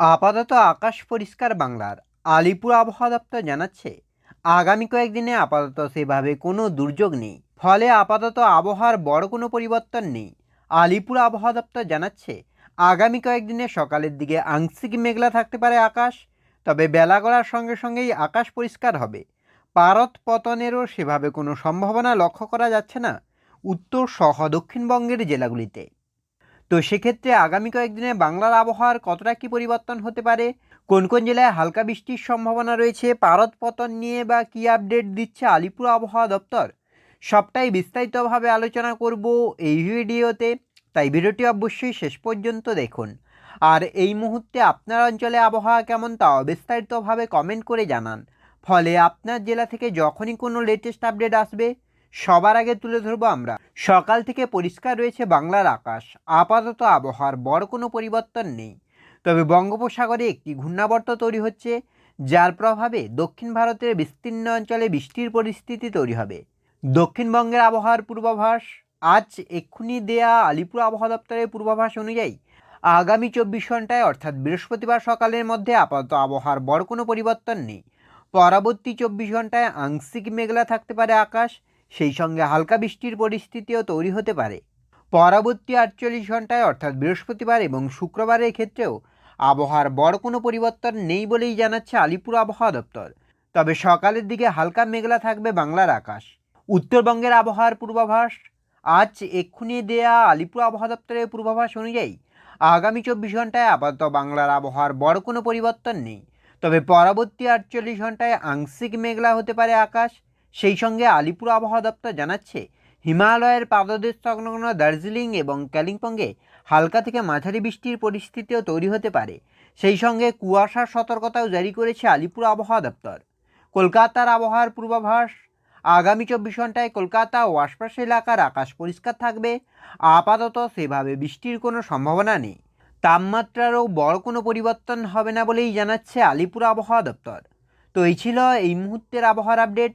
আপাতত আকাশ পরিষ্কার বাংলার। আলিপুর আবহাওয়া দপ্তর জানাচ্ছে, আগামী কয়েকদিনে আপাতত সেভাবে কোনো দুর্যোগ নেই। ফলে আপাতত আবহাওয়ার বড় কোনো পরিবর্তন নেই। আলিপুর আবহাওয়া দপ্তর জানাচ্ছে, আগামী কয়েকদিনে সকালের দিকে আংশিক মেঘলা থাকতে পারে আকাশ, তবে বেলা গড়ার সঙ্গে সঙ্গেই আকাশ পরিষ্কার হবে। পারদ পতনেরও সেভাবে কোনো সম্ভাবনা লক্ষ্য করা যাচ্ছে না, উত্তর সহ দক্ষিণবঙ্গের জেলাগুলিতে। তো সেক্ষেত্রে আগামী কয়েকদিনে বাংলার আবহাওয়ার কতটা কী পরিবর্তন হতে পারে? কোন কোন জেলায় হালকা বৃষ্টির সম্ভাবনা রয়েছে? পারদ পতন নিয়ে বা কী আপডেট দিচ্ছে আলিপুর আবহাওয়া দপ্তর? সবটাই বিস্তারিতভাবে আলোচনা করব এই ভিডিওতে। তাই ভিডিওটি অবশ্যই শেষ পর্যন্ত দেখুন। আর এই মুহূর্তে আপনার অঞ্চলে আবহাওয়া কেমন তাও বিস্তারিতভাবে কমেন্ট করে জানান। ফলে আপনার জেলা থেকে যখনই কোনো লেটেস্ট আপডেট আসবে সবার আগে তুলে ধরবো আমরা। সকাল থেকে পরিষ্কার রয়েছে বাংলার আকাশ। আপাতত আবহাওয়ার বড় কোনো পরিবর্তন নেই। তবে বঙ্গোপসাগরে একটি ঘূর্ণাবর্ত তৈরি হচ্ছে, যার প্রভাবে দক্ষিণ ভারতের বিস্তীর্ণ অঞ্চলে বৃষ্টির পরিস্থিতি তৈরি হবে। দক্ষিণবঙ্গের আবহাওয়ার পূর্বাভাস, আজ এক্ষুনি দেয়া আলিপুর আবহাওয়া দপ্তরের পূর্বাভাস অনুযায়ী, আগামী চব্বিশ ঘন্টায় অর্থাৎ বৃহস্পতিবার সকালের মধ্যে আপাতত আবহাওয়ার বড় কোনো পরিবর্তন নেই। পরবর্তী চব্বিশ ঘন্টায় আংশিক মেঘলা থাকতে পারে আকাশ সেই সঙ্গে হালকা বৃষ্টির পরিস্থিতিও তৈরি হতে পারে। পরবর্তী আটচল্লিশ ঘন্টায় অর্থাৎ বৃহস্পতিবার এবং শুক্রবারের ক্ষেত্রেও আবহাওয়ার বড় কোনো পরিবর্তন নেই বলেই জানাচ্ছে আলিপুর আবহাওয়া দপ্তর। তবে সকালের দিকে হালকা মেঘলা থাকবে বাংলার আকাশ। উত্তরবঙ্গের আবহাওয়ার পূর্বাভাস? আজ এক্ষুনি দেয়া আলিপুর আবহাওয়া দপ্তরের পূর্বাভাস অনুযায়ী আগামী চব্বিশ ঘন্টায় আপাতত বাংলার আবহাওয়ার বড় কোনো পরিবর্তন নেই। তবে পরবর্তী আটচল্লিশ ঘন্টায় আংশিক মেঘলা হতে পারে আকাশ। সেই সঙ্গে আলিপুর আবহাওয়া দপ্তর জানাচ্ছে, হিমালয়ের পাদদেশ সংলগ্ন দার্জিলিং এবং কালিম্পংয়ে হালকা থেকে মাঝারি বৃষ্টির পরিস্থিতিও তৈরি হতে পারে। সেই সঙ্গে কুয়াশার সতর্কতাও জারি করেছে আলিপুর আবহাওয়া দপ্তর। কলকাতার আবহাওয়ার পূর্বাভাস, আগামী চব্বিশ ঘন্টায় কলকাতা ও আশপাশ এলাকার আকাশ পরিষ্কার থাকবে, আপাতত সেভাবে বৃষ্টির কোনো সম্ভাবনা নেই। তাপমাত্রারও বড় কোনো পরিবর্তন হবে না বলেই জানাচ্ছে আলিপুর আবহাওয়া দপ্তর। তো এই ছিল এই মুহূর্তের আবহাওয়ার আপডেট।